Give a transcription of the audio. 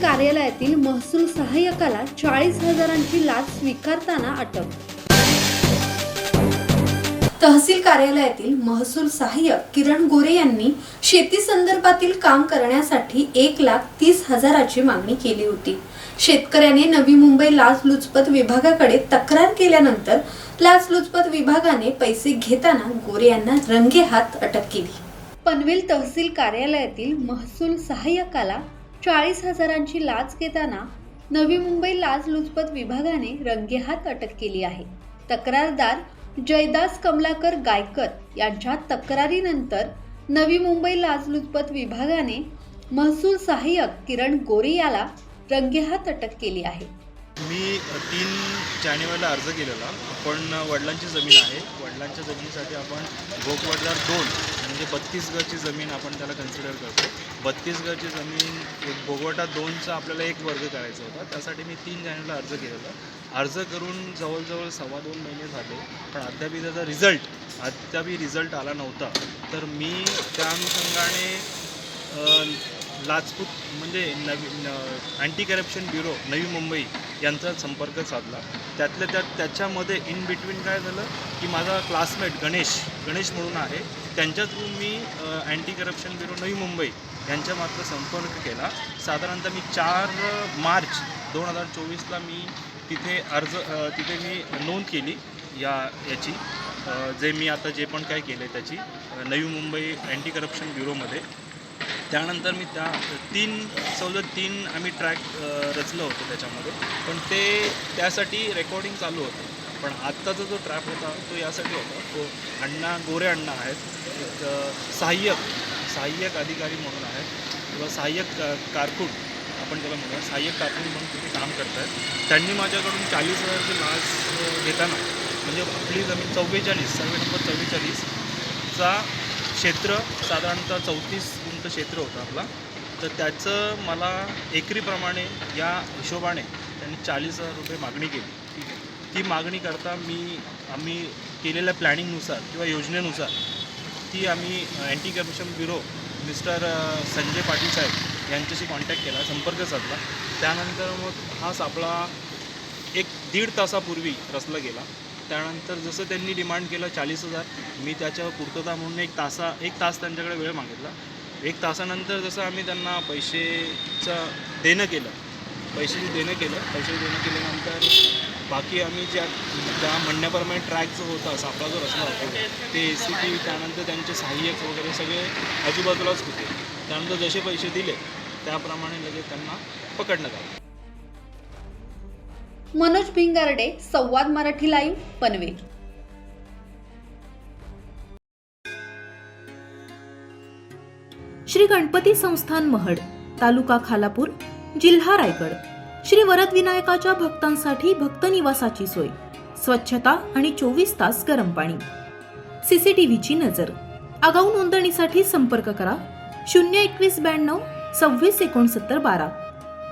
कार्यालयातील महसूल सहाय्यकाला चाळीस हजारांची लाच स्वीकारताना अटक. तहसील कार्यालयातील महसूल सहाय्यक किरण गोरे यांनी शेती संदर्भातील काम करण्यासाठी एक लाख तीस हजाराची मागणी केली होती. शेतकऱ्याने नवी मुंबई लाचलुचपत विभागाकडे तक्रार केल्यानंतर लाचलुचपत विभागाने पैसे घेताना गोरे यांना रंगेहात अटक केली. पनवेल तहसील कार्यालयातील महसूल सहाय्यकाला चाळीस हजारांची लाच घेताना नवी मुंबई लाचलुचपत विभागाने रंगेहात अटक केली आहे. तक्रारदार जयदास कमलाकर गायकर यांच्या तक्रारीनंतर नवी मुंबई लाचलुचपत विभागाने महसूल सहाय्यक किरण गोरे याला रंगेहात अटक केली आहे. मी तीन जानेवारीला अर्ज केलेला. पण वडिलांची जमीन आहे. वडिलांच्या जमिनीसाठी आपण भोगवडदार दोन म्हणजे बत्तीस गजची जमीन आपण त्याला कन्सिडर करतो. बत्तीस गजची जमीन एक भोगवटा दोनचा आपल्याला एक वर्ग करायचा होता. त्यासाठी मी तीन जणांना अर्ज केलेला. अर्ज करून जवळजवळ सव्वा दोन महिने झाले. पण अद्यापही त्याचा रिझल्ट अद्यापही रिझल्ट आला नव्हता. तर मी त्या अनुषंगाने लाचपूत म्हणजे नवी anti corruption bureau Navi Mumbai यांचा संपर्क साधला. त्यातल्या त्यात त्याच्यामध्ये इन बिटवीन काय झालं की माझा क्लासमेट गणेश गणेश म्हणून आहे त्यांच्या थ्रू मी anti corruption bureau Navi Mumbai यांच्या मात्र संपर्क केला. साधारणतः मी चार मार्च दोन हजार चोवीसला मी तिथे अर्ज तिथे मी नोंद केली या याची जे मी आता जे पण काय केलं आहे त्याची नवी मुंबई अँटी करप्शन ब्युरोमध्ये त्यानंतर मी त्या तीन सवलत तीन आम्ही ट्रॅक रचलं होतं त्याच्यामध्ये. पण ते त्यासाठी रेकॉर्डिंग चालू होतं. पण आत्ताचा जो ट्रॅप होता तो यासाठी होता. तो अण्णा गोरे अण्णा आहेत. एक सहाय्यक सहाय्यक अधिकारी म्हणून आहेत किंवा सहाय्यक कारकून आपण त्याला म्हणूया सहाय्यक कारकून म्हणून तिथे काम करत आहेत त्यांनी माझ्याकडून चाळीस हजारची लाच घेताना म्हणजे आपली जमीन चव्वेचाळीस सर्वे नंबर चव्वेचाळीसचा क्षेत्र साधारणतः चौतीस गुंठ क्षेत्र होतं आपला. तर त्याचं मला एकरीप्रमाणे या हिशोबाने त्यांनी चाळीस हजार रुपये मागणी केली. ती मागणी करता मी आम्ही केलेल्या प्लॅनिंगनुसार किंवा योजनेनुसार ती आम्ही anti corruption bureau mister Sanjay Patil साहेब यांच्याशी कॉन्टॅक्ट केला संपर्क साधला. त्यानंतर मग हा सापळा एक दीड तासापूर्वी रचला गेला. त्यानंतर जसं त्यांनी डिमांड केलं चाळीस हजार मी त्याच्यावर पूर्तता म्हणून एक तासा एक तास त्यांच्याकडे वेळ मागितला. एक तासानंतर जसं आम्ही त्यांना पैसेचं देणं केलं पैसे देणं केलं पैसे देणं केल्यानंतर बाकी आम्ही ज्या त्या म्हणण्याप्रमाणे ट्रॅकचं होता सापळा जो रचला होता ते ए सी टी त्यानंतर त्यांचे सहाय्यक वगैरे सगळे आजूबाजूलाच होते. त्यानंतर जसे पैसे दिले त्याप्रमाणे लगेच त्यांना पकडण्यात आलं. मनोज भिंगारडे संवाद मराठी लाईव्ह पनवेल. श्री गणपती संस्थान महड तालुका खालापूर जिल्हा रायगड. श्री वरदविनायकाच्या भक्तांसाठी भक्त निवासाची सोय स्वच्छता आणि चोवीस तास गरम पाणी. सीसीटीव्हीची नजर. आगाऊ नोंदणीसाठी संपर्क करा शून्य एकवीस ब्याण्णव सव्वीस एकोणसत्तर बारा.